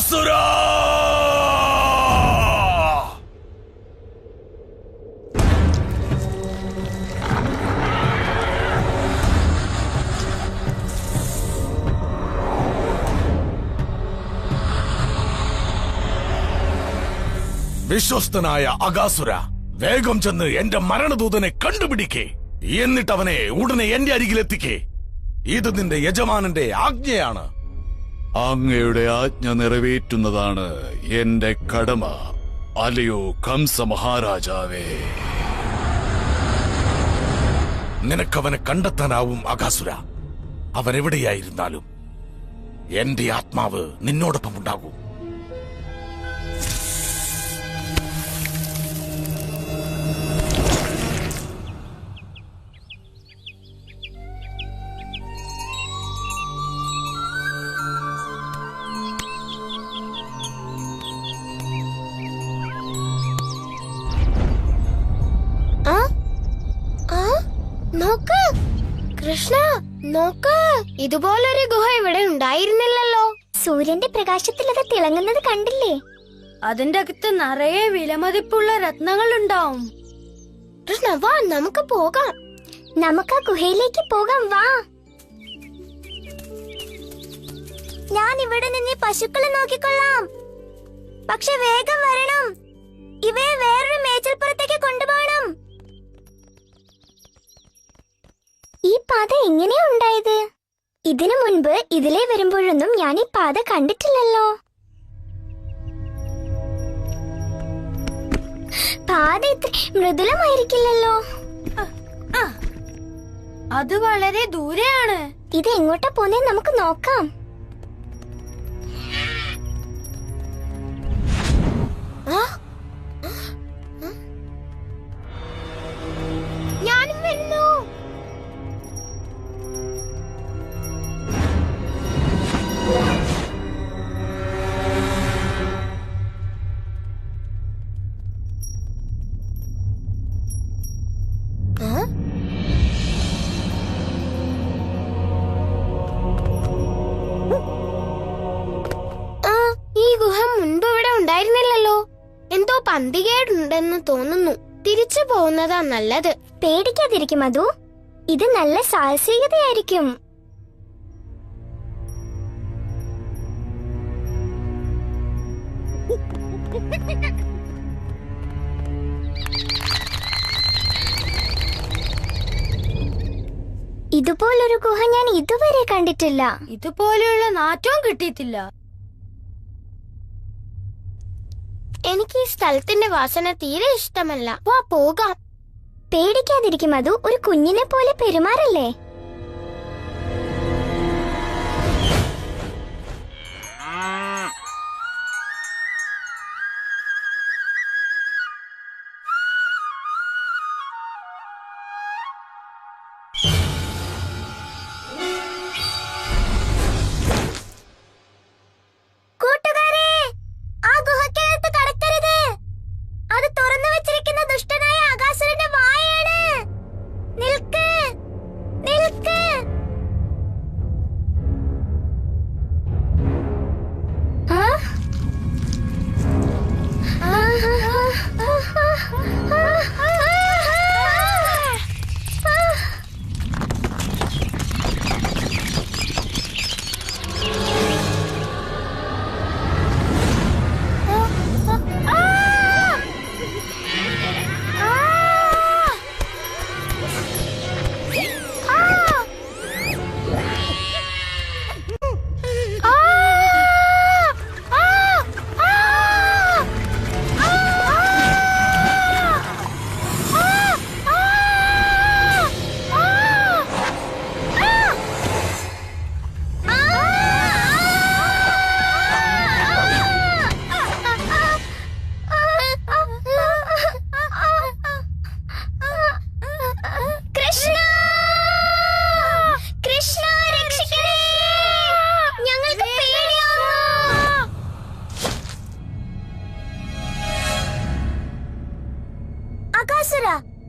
അഗാസുര വിശ്വസ്തനായ അഗാസുര വേഗം ചെന്ന് എന്റെ മരണദൂതനെ കണ്ടുപിടിക്കേ. എന്നിട്ട് അവനെ ഉടനെ എന്റെ അരികിലെത്തിക്കേ. ഇത് നിന്റെ യജമാനന്റെ ആജ്ഞയാണ്. അങ്ങയുടെ ആജ്ഞ നിറവേറ്റുന്നതാണ് എന്റെ കടമ. അലയോ കംസ മഹാരാജാവേ നിനക്കവനെ കണ്ടെത്താനാവും അകാസുര അവൻ എവിടെയായിരുന്നാലും എന്റെ ആത്മാവ് നിന്നോടൊപ്പം ഉണ്ടാകും നോക്ക്. കൃഷ്ണ നോക്ക്. ഇതുപോലൊരു ഗുഹ ഇവിടെ ഉണ്ടായിരുന്നില്ലല്ലോ. സൂര്യന്റെ പ്രകാശത്തിൽ അത് തിളങ്ങുന്നത് കണ്ടില്ലേ? അതിന്റെ അകത്ത് നിറയെ വിലമതിപ്പുള്ള രത്നങ്ങൾ ഉണ്ടാവും കൃഷ്ണ വാ നമുക്ക് പോകാം. നമുക്ക് ആ ഗുഹയിലേക്ക് പോകാം വാ. ഞാൻ ഇവിടെ നിന്ന് പശുക്കളെ നോക്കിക്കൊള്ളാം. പക്ഷെ വേഗം വരണം. ഇവയെ പാത എങ്ങനെയാ ഉണ്ടായത്? ഇതിനു മുൻപ് ഇതിലെ വരുമ്പോഴൊന്നും ഞാൻ ഈ പാത കണ്ടിട്ടില്ലല്ലോ. പാത ഇത്ര മൃദുലമായിരിക്കില്ലല്ലോ. അത് വളരെ ദൂരെയാണ്. ഇത് എങ്ങോട്ടാ പോന്നേ നമുക്ക് നോക്കാം. ഉണ്ടായിരുന്നില്ലല്ലോ. എന്തോ പന്തികേടുണ്ടെന്ന് തോന്നുന്നു. തിരിച്ചു പോകുന്നതാ നല്ലത്. പേടിക്കാതിരിക്കും അതു ഇത് നല്ല സാഹസികതയായിരിക്കും. ഇതുപോലൊരു ഗുഹ ഞാൻ ഇതുവരെ കണ്ടിട്ടില്ല. ഇതുപോലെയുള്ള നാറ്റവും കിട്ടിയിട്ടില്ല. എനിക്ക് ഈ സ്ഥലത്തിന്റെ വാസന തീരെ ഇഷ്ടമല്ല. വാ പോകാം. പേടിക്കാതിരിക്കും അതു ഒരു കുഞ്ഞിനെ പോലെ പെരുമാറല്ലേ?